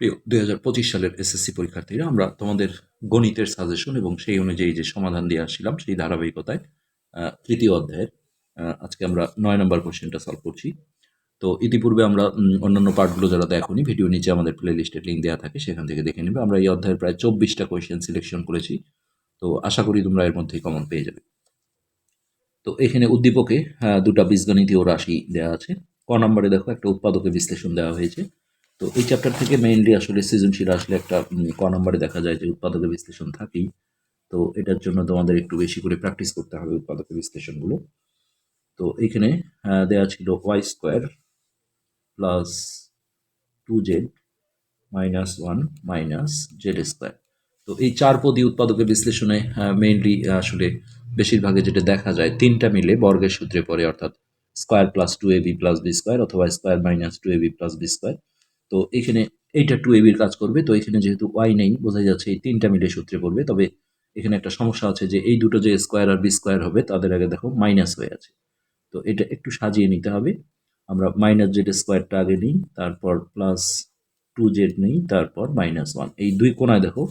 প্রিয়, দুই হাজার পঁচিশ সালের এসএসসি পরীক্ষার্থীরা, আমরা তোমাদের গণিতের সাজেশন এবং সেই অনুযায়ী যে সমাধান দিয়ে আসছিলাম, সেই ধারাবাহিকতায় তৃতীয় অধ্যায়ের আজকে আমরা নয় নম্বর কোশ্চেনটা সলভ করছি। তো ইতিপূর্বে আমরা অন্যান্য পার্টগুলো যারা দেখোনি, ভিডিও নিচে আমাদের প্লে লিস্টের লিঙ্ক দেওয়া থাকে, সেখান থেকে দেখে নেবে। আমরা এই অধ্যায়ের প্রায় চব্বিশটা কোয়েশ্চেন সিলেকশন করেছি। তো আশা করি তোমরা এর মধ্যেই কমন পেয়ে যাবে। তো এখানে উদ্দীপকে দুটা বীজগণিতীয় রাশি দেওয়া আছে। ক নম্বরে দেখো, একটা উৎপাদকের বিশ্লেষণ দেওয়া হয়েছে। তো এই চ্যাপ্টার থেকে মেইনলি আসলে সৃজনশীল আসলে একটা ক নম্বরে দেখা যায় যে উৎপাদকের বিশ্লেষণ থাকেই। তো এটার জন্য তোমাদের একটু বেশি করে প্র্যাকটিস করতে হবে উৎপাদকের বিশ্লেষণগুলো। তো এখানে দেওয়া ছিল y square plus two z minus one minus z square তো এই চার পদী উৎপাদকের বিশ্লেষণে মেইনলি আসলে বেশিরভাগে যেটা দেখা যায়, তিনটা মিলে বর্গের সূত্রে পড়ে, অর্থাৎ square plus two a b plus b square অথবা square minus two a b plus b square তো এখানে এইটা টু এ বির কাজ করবে। তো এখানে যেহেতু ওয়াই নেই বোঝা যাচ্ছে এই তিনটা মিলে সূত্রে পড়বে তবে এখানে একটা সমস্যা আছে যে এই দুটো যে স্কোয়ার আর বি স্কোয়ার হবে, তাদের আগে দেখো মাইনাস হয়ে আছে। তো এটা একটু সাজিয়ে নিতে হবে। আমরা মাইনাস জেড স্কোয়ারটা আগে নিই, তারপর প্লাস টু জেড নেই, তারপর মাইনাস ওয়ান এই দুই কোনায় দেখো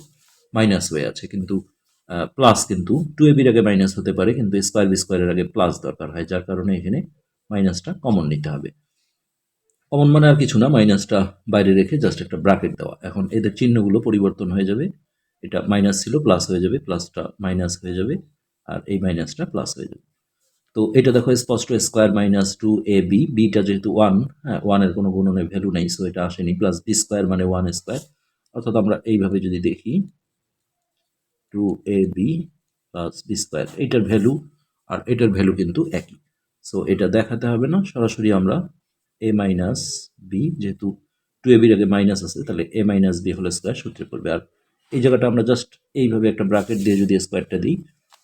মাইনাস হয়ে আছে। কিন্তু প্লাস কিন্তু টু এ বির আগে মাইনাস হতে পারে, কিন্তু স্কোয়ার বি স্কোয়ারের আগে প্লাস দরকার হয়। যার কারণে এখানে মাইনাসটা কমন নিতে হবে। কমন মানে আর কিছু না মাইনাসটা বাইরে রেখে জাস্ট একটা ব্র্যাকেট দেওয়া। এখন এদের চিহ্নগুলো পরিবর্তন হয়ে যাবে। এটা মাইনাস ছিল প্লাস হয়ে যাবে প্লাসটা মাইনাস হয়ে যাবে, আর এই মাইনাসটা প্লাস হয়ে যাবে। তো এটা দেখো স্পষ্ট square minus two a b beta যেহেতু ওয়ান হ্যাঁ ওয়ানের কোনো গুণনের ভ্যালু নেই সো এটা আসেনি প্লাস বি স্কোয়ার মানে ওয়ান স্কোয়ার অর্থাৎ আমরা এইভাবে যদি দেখি two a b plus b square এটার ভ্যালু আর এটার ভ্যালু কিন্তু একই। সো এটা দেখাতে হবে না, সরাসরি আমরা এ মাইনাস বি যেহেতু টু এ বির আগে মাইনাস আছে, তাহলে এ মাইনাস বি হলো স্কোয়ার সূত্রে পড়বে। আর এই জায়গাটা আমরা জাস্ট এইভাবে একটা ব্র্যাকেট দিয়ে যদি স্কোয়ারটা দিই,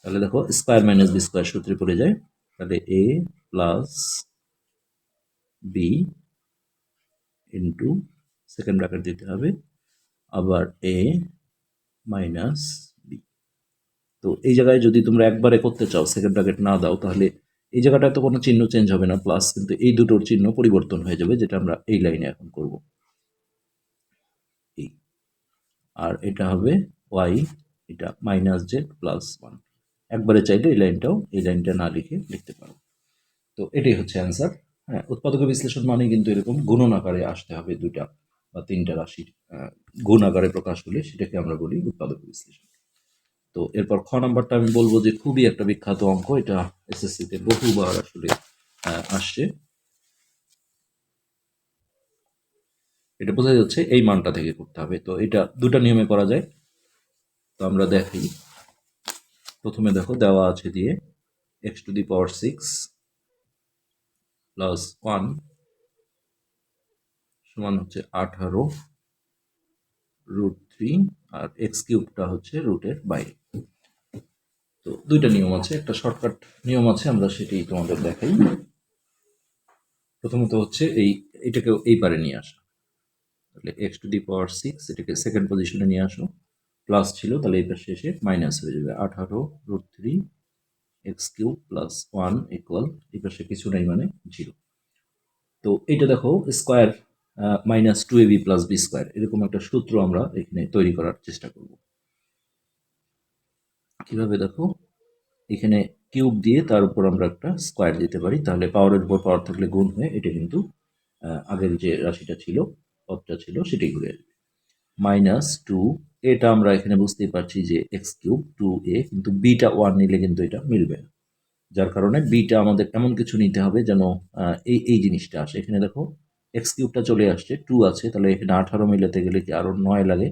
তাহলে দেখো স্কোয়ার মাইনাস বি স্কোয়ার সূত্রে পড়ে যায়। তাহলে a plus b into second bracket দিতে হবে। আবার এ মাইনাস বি তো এই জায়গায় যদি তোমরা একবারে করতে চাও সেকেন্ড ব্র্যাকেট না দাও, তাহলে এই জায়গাটায় তো কোনো চিহ্ন চেঞ্জ হবে না প্লাস কিন্তু এই দুটোর চিহ্ন পরিবর্তন হয়ে যাবে, যেটা আমরা এই লাইনে এখন করব। এই। আর এটা হবে ওয়াই এটা মাইনাস জেড প্লাস ওয়ান একবারে চাইলে এই লাইনটাও এই লাইনটা না লিখে লিখতে পারো। তো এটাই হচ্ছে অ্যান্সার হ্যাঁ উৎপাদক বিশ্লেষণ মানে কিন্তু এরকম গুণন আকারে আসতে হবে দুইটা বা তিনটা রাশির গুণ আকারে প্রকাশ হলে সেটাকে আমরা বলি উৎপাদক বিশ্লেষণ। তো এরপর খ নাম্বারটা আমি বলব যে খুবই একটা বিখ্যাত অঙ্ক, এটা এসএসসিতে বহুবার আসলে আসছে। এটা বোঝা যাচ্ছে এই মানটা থেকে করতে হবে, তো এটা দুটা নিয়মে করা যায়। তো আমরা দেখি। প্রথমে দেখো, দেওয়া আছে দিয়ে x to the power six plus one সমান হচ্ছে আঠারো রুট থ্রি আর এক্স কিউবটা হচ্ছে রুটের বাইরে। তো দুইটা নিয়ম আছে, একটা শর্টকাট নিয়ম আছে, আমরা সেটি তোমাদের দেখাই। প্রথমত হচ্ছে এই এটাকে এই পারে নিয়ে আসা। তাহলে x to the power six এটাকে সেকেন্ড পজিশনে নিয়ে আসো। প্লাস ছিল, তাহলে এই পাশে এসে মাইনাস হয়ে যাবে। আঠারো root three x cube plus one equal এই পাশে কিছু নেই মানে জিরো তো এটা দেখো square minus two a b plus b square এরকম একটা সূত্র আমরা এখানে তৈরি করার চেষ্টা করব। কীভাবে দেখো? এখানে কিউব দিয়ে তার উপর আমরা একটা স্কোয়ার দিতে পারি। তাহলে পাওয়ারের উপর পাওয়ার থাকলে গুণ হয়ে এটা কিন্তু আগের যে রাশিটা ছিল পদটা ছিল, সেটাই ঘুরে আসবে। মাইনাস টু এটা আমরা এখানে বুঝতেই পারছি যে এক্স কিউব টু এ কিন্তু বিটা ওয়ান নিলে কিন্তু এটা মিলবে না। যার কারণে বিটা আমাদের এমন কিছু নিতে হবে যেন এই এই জিনিসটা আসে। এখানে দেখো এক্স কিউবটা চলে আসছে টু আছে, তাহলে এখানে আঠারো মিলাতে গেলে কি আরও নয় লাগে?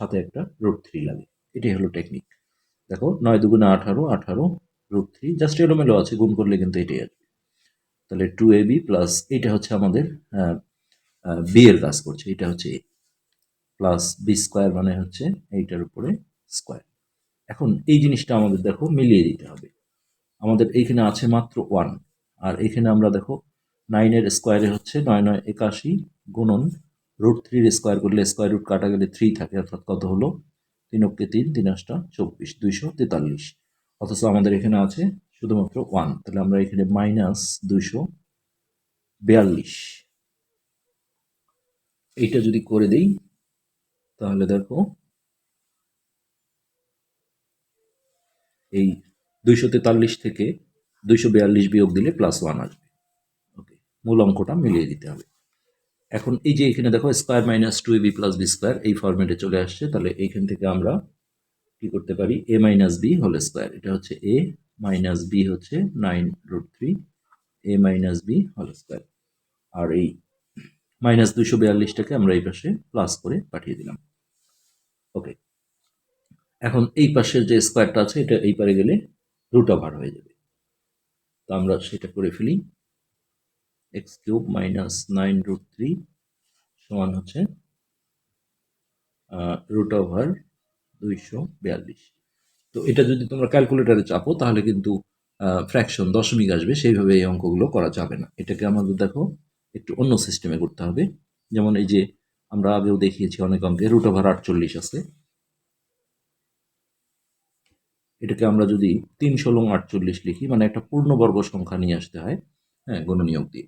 সাথে একটা রুট থ্রি লাগে। এটাই হলো টেকনিক দেখো, নয় দুগুণে আঠারো আঠারো রুট থ্রি জাস্ট এলোমেলো আছে, গুণ করলে কিন্তু এটাই আসবে তাহলে টু এ বি প্লাস এটা হচ্ছে আমাদের বি এর কাজ করছে এটা হচ্ছে এ প্লাস বি স্কোয়ার মানে হচ্ছে এইটার উপরে স্কোয়ার এখন এই জিনিসটা আমাদের দেখো মিলিয়ে দিতে হবে। আমাদের এইখানে আছে মাত্র ওয়ান আর এখানে আমরা দেখো নাইনের স্কোয়ারে হচ্ছে নয় নয় একাশি গুণন রুট থ্রির স্কোয়ার করলে স্কোয়ার রুট কাটা গেলে থ্রি থাকে, অর্থাৎ কত হলো? তিন অক্কে তিন তিন আটটা চব্বিশ, দুইশো তেতাল্লিশ। অথচ আমাদের এখানে আছে শুধুমাত্র ওয়ান তাহলে আমরা এখানে মাইনাস দুইশো বিয়াল্লিশ। এইটা যদি করে দেই, তাহলে দেখো, এই দুইশো তেতাল্লিশ থেকে দুইশো বিয়াল্লিশ বিয়োগ দিলে প্লাস ওয়ান আসবে। ওকে মূল অঙ্কটা মিলিয়ে দিতে হবে। এখন এই যে এখানে দেখো square minus two b plus b square এই ফরম্যাটে চলে আসছে। তাহলে এইখান থেকে আমরা কি করতে পারি? A minus b whole square এটা হচ্ছে এ মাইনাস বি হচ্ছে nine root three a minus b whole square আর এই মাইনাস দুশো বিয়াল্লিশটাকে আমরা এই পাশে প্লাস করে পাঠিয়ে দিলাম। ওকে এখন এই পাশের যে স্কোয়ারটা আছে, এটা এই পারে গেলে রুট ওভার হয়ে যাবে। তো আমরা সেটা করে ফেলি। X cube minus nine root three সমান হচ্ছে রুট ওভার দুইশো বিয়াল্লিশ। তো এটা যদি তোমরা ক্যালকুলেটারে চাপো, তাহলে কিন্তু ফ্র্যাকশন দশমিক আসবে, সেইভাবে এই অঙ্কগুলো করা যাবে না। এটাকে আমাদের দেখো, একটু অন্য সিস্টেমে করতে হবে। যেমন এই যে আমরা আগেও দেখিয়েছি অনেক অঙ্কে, রুট ওভার আটচল্লিশ আছে। এটাকে আমরা যদি তিন ষোলো আটচল্লিশ লিখি মানে একটা পূর্ণবর্গ সংখ্যা নিয়ে আসতে হয় হ্যাঁ গণনিয়োগ দিয়ে।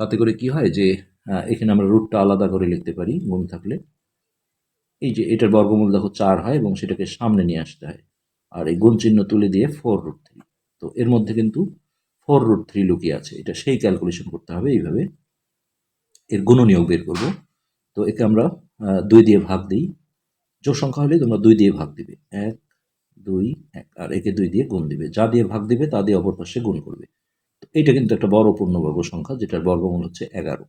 তাতে করে কি হয় যে এখানে আমরা রুটটা আলাদা করে লিখতে পারি, গুণ থাকলে। এই যে এটার বর্গমূল দেখো চার হয় এবং সেটাকে সামনে নিয়ে আসতে হয়। আর এই গুণ চিহ্ন তুলে দিয়ে ফোর রুট থ্রি তো এর মধ্যে কিন্তু ফোর রুট থ্রি লুকিয়ে আছে। এটা সেই ক্যালকুলেশন করতে হবে এইভাবে। এর গুণনীয়ক বের করব। তো একে আমরা দুই দিয়ে ভাগ দিই। জোর সংখ্যা হলে তোমরা দুই দিয়ে ভাগ দিবে। এক, দুই, এক। আর একে দুই দিয়ে গুণ দিবে। যা দিয়ে ভাগ দিবে, তা দিয়ে অপর পাশে গুণ করবে। তো এইটা কিন্তু একটা বড় পূর্ণবর্গ সংখ্যা, যেটার বর্গমূল হচ্ছে এগারো।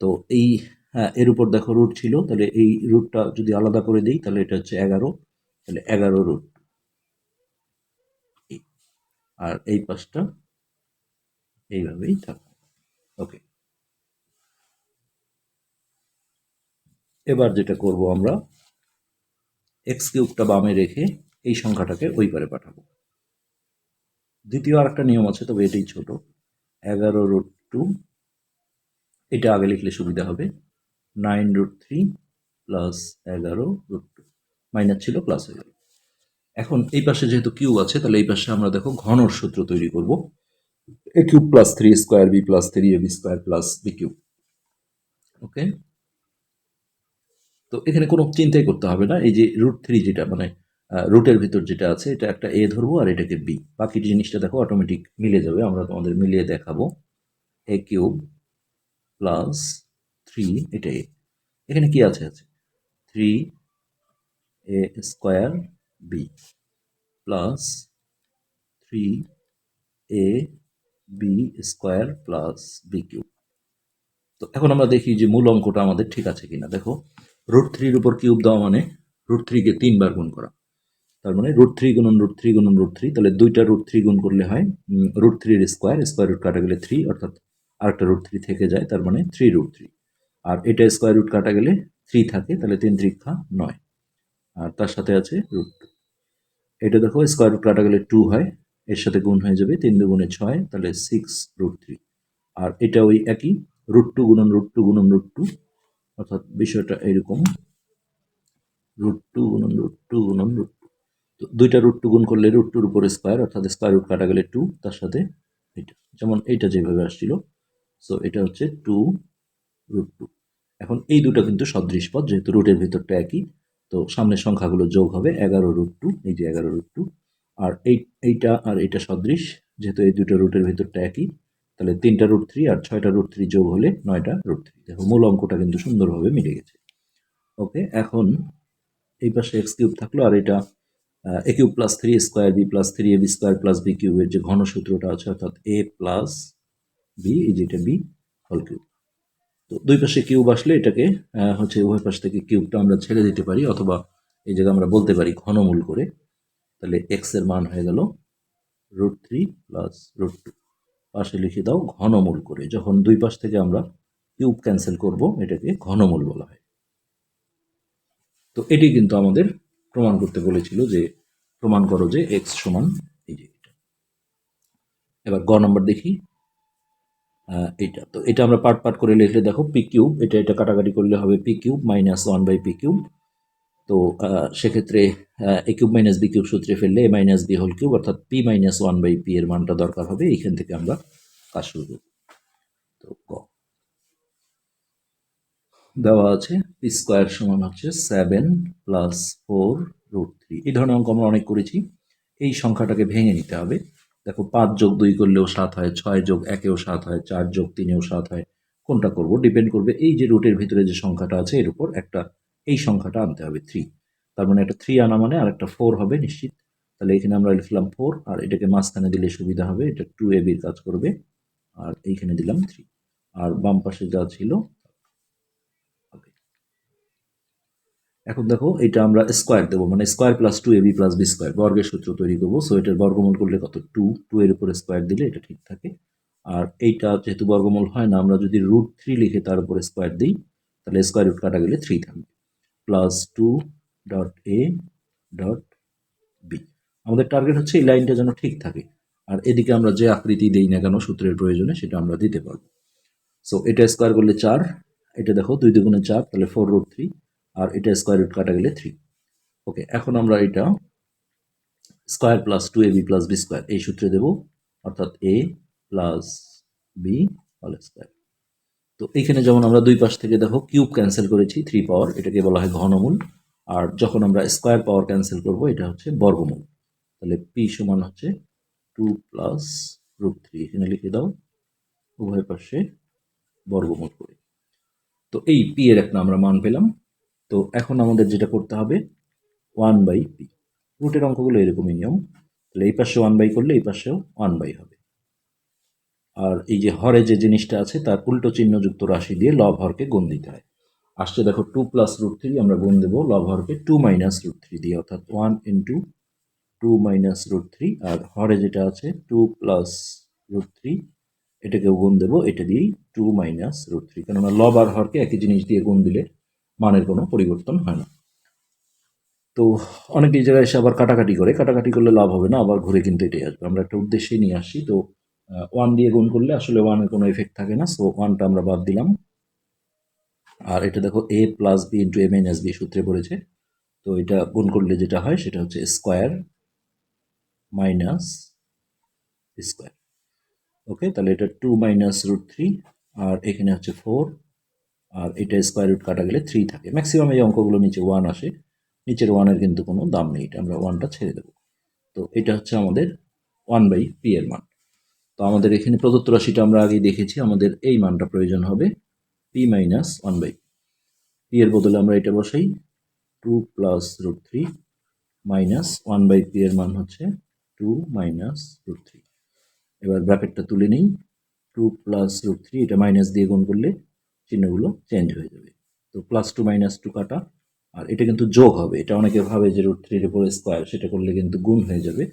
তো এই হ্যাঁ এর উপর দেখো রুট ছিল, তাহলে এই রুটটা যদি আলাদা করে দিই, তাহলে এটা হচ্ছে এগারো, তাহলে এগারো রুট। আর এই পাশটা এইভাবেই থাকবে ওকে। এবার যেটা করব আমরা এক্স কিউবটা বামে রেখে এই সংখ্যাটাকে ওই পারে পাঠাবো। দ্বিতীয় আরেকটা নিয়ম আছে, তবে এটাই ছোট। এগারো রুট টু এটা আগে লিখলে সুবিধা হবে। নাইন রুট থ্রি প্লাস এগারো রুট টু মাইনাস ছিল প্লাস হয়ে গেল। এখন এই পাশে যেহেতু কিউব আছে, তাহলে এই পাশে আমরা দেখো ঘনর সূত্র তৈরি করব। A cube plus three square b plus three a b square plus b cube okay তো এখানে কোনো চিন্তাই করতে হবে না। এই যে রুট থ্রি যেটা মানে রুটের ভিতর যেটা আছে, এটা একটা এ ধরবো আর এটাকে বি বাকি জিনিসটা দেখো অটোমেটিক মিলে যাবে, আমরা তোমাদের মিলিয়ে দেখাবো। এ কিউব প্লাস থ্রি এটা এ এখানে কি আছে? আছে three a square b plus three a b square plus b cube তো এখন আমরা দেখি যে মূল অঙ্কটা আমাদের ঠিক আছে কিনা। দেখো রুট থ্রির উপর কিউব দেওয়া মানে রুট থ্রিকে তিনবার গুণ করা। তার মানে রুট থ্রি গুণন রুট থ্রি গুণন রুট থ্রি তাহলে দুইটা রুট থ্রি গুণ করলে হয় রুট থ্রির স্কোয়ার স্কোয়ার রুট কাটা গেলে থ্রি অর্থাৎ আরেকটা রুট থ্রি থেকে যায়, তার মানে থ্রি রুট থ্রি আর এটা স্কোয়ার রুট কাটা গেলে থ্রি থাকে, তাহলে তিন ত্রিক্ষা নয়। আর তার সাথে আছে রুট টু এটা দেখো স্কোয়ার রুট কাটা গেলে টু হয়, এর সাথে গুণ হয়ে যাবে তিন দুগুণে ছয়, তাহলে সিক্স রুট থ্রি আর এটা ওই একই রুট টু গুণন রুট টু গুণন রুট টু অর্থাৎ বিষয়টা এরকম রুট টু গুণন রুট টু গুণন রুট দুইটা রুট টু গুণ করলে রুট টুর উপরে স্কোয়ার অর্থাৎ স্কোয়ার রুট কাটা গেলে টু তার সাথে এটা যেমন এইটা যেভাবে আসছিল। সো এটা হচ্ছে টু রুট টু এখন এই দুটো কিন্তু সদৃশ পদ, যেহেতু রুটের ভিতরটা একই, তো সামনের সংখ্যাগুলো যোগ হবে এগারো রুট টু এই যে এগারো রুট টু আর এই, এইটা আর এইটা সদৃশ, যেহেতু এই দুটো রুটের ভিতরটা একই, তাহলে তিনটা রুট থ্রি আর ছয়টা রুট থ্রি যোগ হলে নয়টা রুট থ্রি দেখো, মূল অঙ্কটা কিন্তু সুন্দরভাবে মিলে গেছে। ওকে এখন এই পাশে এক্স কিউব থাকল, আর এটা a cube plus three square b plus three a b square plus b কিউবের যে ঘন সূত্রটা আছে, অর্থাৎ এ প্লাস বি যেটা বি হল কিউব তো দুই পাশে কিউব আসলে এটাকে হচ্ছে উভয় পাশ থেকে কিউবটা আমরা ছেড়ে দিতে পারি, অথবা এই জায়গায় আমরা বলতে পারি ঘনমূল করে। তাহলে এক্সের মান হয়ে গেল root three plus root two পাশে লিখে দাও ঘনমূল করে, যখন দুই পাশ থেকে আমরা কিউব ক্যান্সেল করব, এটাকে ঘনমূল বলা হয়। তো এটি কিন্তু আমাদের প্রমাণ করতে বলেছিল যে, প্রমাণ করো যে এক্স সমান এই এটা। এবার গ নম্বর দেখি। এইটা। তো এটা আমরা পার্ট পার্ট করে লিখলে দেখো পি কিউব, এটা এটা কাটাকাটি করলে হবে p cube minus one by p cube. তো সেক্ষেত্রে a cube minus b cube সূত্রে ফেললে a minus b whole cube, অর্থাৎ p minus one by p এর মানটা দরকার হবে। এইখান থেকে আমরা কাজ শুরু করব। তো ক দেওয়া আছে পি স্কোয়ার সমান হচ্ছে seven plus four root three এই ধরনের অঙ্ক আমরা অনেক করেছি। এই সংখ্যাটাকে ভেঙে নিতে হবে। দেখো, পাঁচ যোগ দুই করলেও সাত হয়, ছয় যোগ একেও সাত হয়, চার যোগ তিনেও সাত হয়। কোনটা করব? ডিপেন্ড করবে এই যে রুটের ভিতরে যে সংখ্যাটা আছে, এর উপর একটা, এই সংখ্যাটা আনতে হবে থ্রি তার মানে একটা থ্রি আনা মানে আর একটা ফোর হবে, নিশ্চিত? তাহলে এখানে আমরা লিখলাম ফোর আর এটাকে মাঝখানে দিলে সুবিধা হবে। এটা টু এ বির কাজ করবে, আর এইখানে দিলাম থ্রি আর বাম পাশে যা ছিল এখন দেখো, এটা আমরা স্কোয়ার দেবো মানে square plus two a b plus b square বর্গের সূত্র তৈরি করব সো এটার বর্গমূল করলে কত? টু টু এর উপরে স্কোয়ার দিলে এটা ঠিক থাকে। আর এইটা যেহেতু বর্গমূল হয় না, আমরা যদি রুট থ্রি লিখে তার উপরে স্কোয়ার দিই, তাহলে স্কোয়ার রুট কাটা গেলে থ্রি থাকবে। Plus two dot a dot b আমাদের টার্গেট হচ্ছে এই লাইনটা যেন ঠিক থাকে। আর এদিকে আমরা যে আকৃতি দিই না কেন, সূত্রের প্রয়োজনে, সেটা আমরা দিতে পারব। সো এটা স্কোয়ার করলে চার, এটা দেখো, দুই দুগুণে চার, তাহলে ফোর রুট থ্রি আর এটা স্কোয়ার রুট কাটা গেলে থ্রি ওকে এখন আমরা এটা square plus two a b plus b square এই সূত্রে দেব, অর্থাৎ a plus b all square তো এখানে যেমন আমরা দুই পাশ থেকে দেখো কিউব ক্যান্সেল করেছি থ্রি পাওয়ার এটাকে বলা হয় ঘনমূল। আর যখন আমরা স্কোয়ার পাওয়ার ক্যান্সেল করব, এটা হচ্ছে বর্গমূল। তাহলে পি সমান হচ্ছে টু প্লাস রুট থ্রি এখানে লিখে দাও, উভয় পাশে বর্গমূল করে। তো এই পি এর একটা আমরা মান পেলাম। তো এখন আমাদের যেটা করতে হবে ওয়ান বাই পি রুটের অঙ্কগুলো এরকমই নিয়ম তাহলে এই পাশে ওয়ান বাই করলে এই পাশেও ওয়ান বাই হবে। আর এই যে হরে যে জিনিসটা আছে, তার উল্টো চিহ্নযুক্ত রাশি দিয়ে লব হরকে গুণ দিতে হয়। আসছে দেখো টু প্লাস রুট থ্রি আমরা গুণ দেবো লব হরকে টু মাইনাস রুট থ্রি দিয়ে, অর্থাৎ one into two minus root three আর হরে যেটা আছে টু প্লাস রুট থ্রি এটাকেও গুণ দেবো, এটা দিয়েই টু মাইনাস রুট থ্রি কেননা লব আর হরকে একই জিনিস দিয়ে গুণ দিলে মানের কোনো পরিবর্তন হয় না। তো অনেক এই জায়গায় এসে আবার কাটাকাটি করে, কাটাকাটি করলে লাভ হবে না, আবার ঘুরে কিন্তু এটাই আসবে। আমরা একটা উদ্দেশ্যেই নিয়ে আসি। তো ওয়ান দিয়ে গুণ করলে আসলে ওয়ানের কোনো এফেক্ট থাকে না সো ওয়ানটা আমরা বাদ দিলাম। আর এটা দেখো a plus b into a minus b সূত্রে পড়েছে। তো এটা গুণ করলে যেটা হয়, সেটা হচ্ছে স্কোয়ার মাইনাস স্কোয়ার ওকে তাহলে এটা টু মাইনাস রুট থ্রি আর এখানে হচ্ছে ফোর আর এটা স্কোয়ার রুট কাটা গেলে থ্রি থাকে। ম্যাক্সিমাম এই অঙ্কগুলো নিচে ওয়ান আসে। নিচের ওয়ানের কিন্তু কোনো দাম নেই। এটা আমরা ওয়ানটা ছেড়ে দেবো। তো এটা হচ্ছে আমাদের ওয়ান বাই পি এর মান। তো আমাদের এখানে প্রদত্ত রাশিটা আমরা আগেই দেখেছি। আমাদের এই মানটা প্রয়োজন হবে p minus one by p এর বদলে আমরা এটা বসাই two plus root three minus one by p এর মান হচ্ছে টু মাইনাস রুট থ্রি এবার ব্র্যাকেটটা তুলে নিই। টু প্লাস রুট থ্রি এটা মাইনাস দিয়ে গুণ করলে চিহ্নগুলো চেঞ্জ হয়ে যাবে। তো প্লাস টু মাইনাস টু কাটা, আর এটা কিন্তু যোগ হবে। এটা অনেকে ভাবে যে রুট থ্রির উপরে স্কোয়ার সেটা করলে কিন্তু গুণ হয়ে যাবে।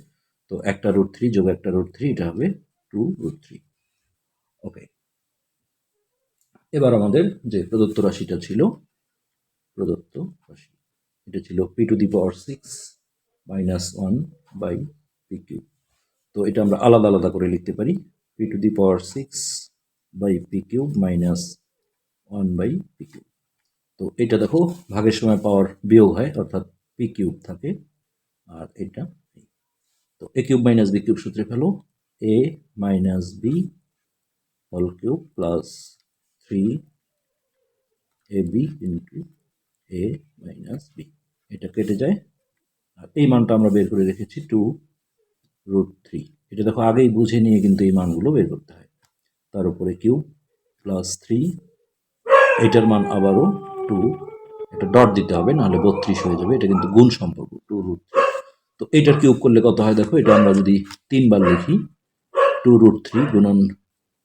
তো একটা রুট থ্রি যোগ একটা রুট থ্রি এটা হবে টু রুট থ্রি ওকে এবার আমাদের যে প্রদত্ত রাশিটা ছিল, প্রদত্ত রাশি, এটা ছিল p to the power six minus one by p cube তো এটা আমরা আলাদা আলাদা করে লিখতে পারি। P to the power six by p cube minus one by p cube তো এটা দেখো, ভাগের সময় পাওয়ার বিয়োগ হয়, অর্থাৎ পি কিউব থাকে, আর এটা। তো a cube minus b cube সূত্রে ফেলো a minus b whole cube plus three a b into a minus b এটা কেটে যায়, আর এই মানটা আমরা বের করে রেখেছি টু রুট থ্রি এটা দেখো আগেই বুঝে নিয়ে কিন্তু এই মানগুলো বের করতে হয়। তার উপরে কিউব প্লাস থ্রি এটার মান আবারও টু এটা ডট দিতে হবে, নাহলে বত্রিশ হয়ে যাবে, এটা কিন্তু গুণ সম্পর্ক টু রুট তো এটার কিউব করলে কত হয় দেখো, এটা আমরা যদি তিনবার লিখি টু রুট থ্রি গুণন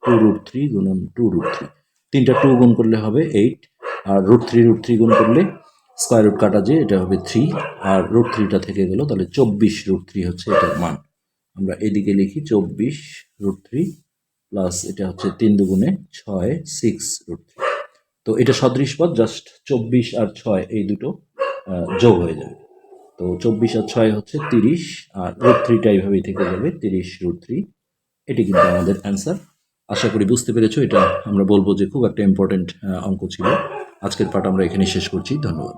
টু রুট থ্রি গুণন টু রুট থ্রি তিনটা টু গুণ করলে হবে এইট আর রুট থ্রি রুট থ্রি গুণ করলে স্কোয়ার রুট কাটা যে, এটা হবে থ্রি আর রুট থ্রিটা থেকে গেল, তাহলে চব্বিশ রুট থ্রি হচ্ছে এটার মান। আমরা এদিকে লিখি চব্বিশ রুট থ্রি প্লাস এটা হচ্ছে তিন দুগুণে ছয় সিক্স রুট থ্রি তো এটা সদৃশ পদ জাস্ট চব্বিশ আর ছয়, এই দুটো যোগ হয়ে যাবে। তো চব্বিশ আর ছয় হচ্ছে তিরিশ, আর রুট থ্রিটা এইভাবেই থেকে যাবে, তিরিশ রুট থ্রি এটি কিন্তু আমাদের অ্যান্সার আশা করি বুঝতে পেরেছ, এটা আমরা বলব যে খুব একটা ইম্পর্টেন্ট অঙ্ক ছিল। আজকের পাঠ আমরা এখানে শেষ করছি, ধন্যবাদ।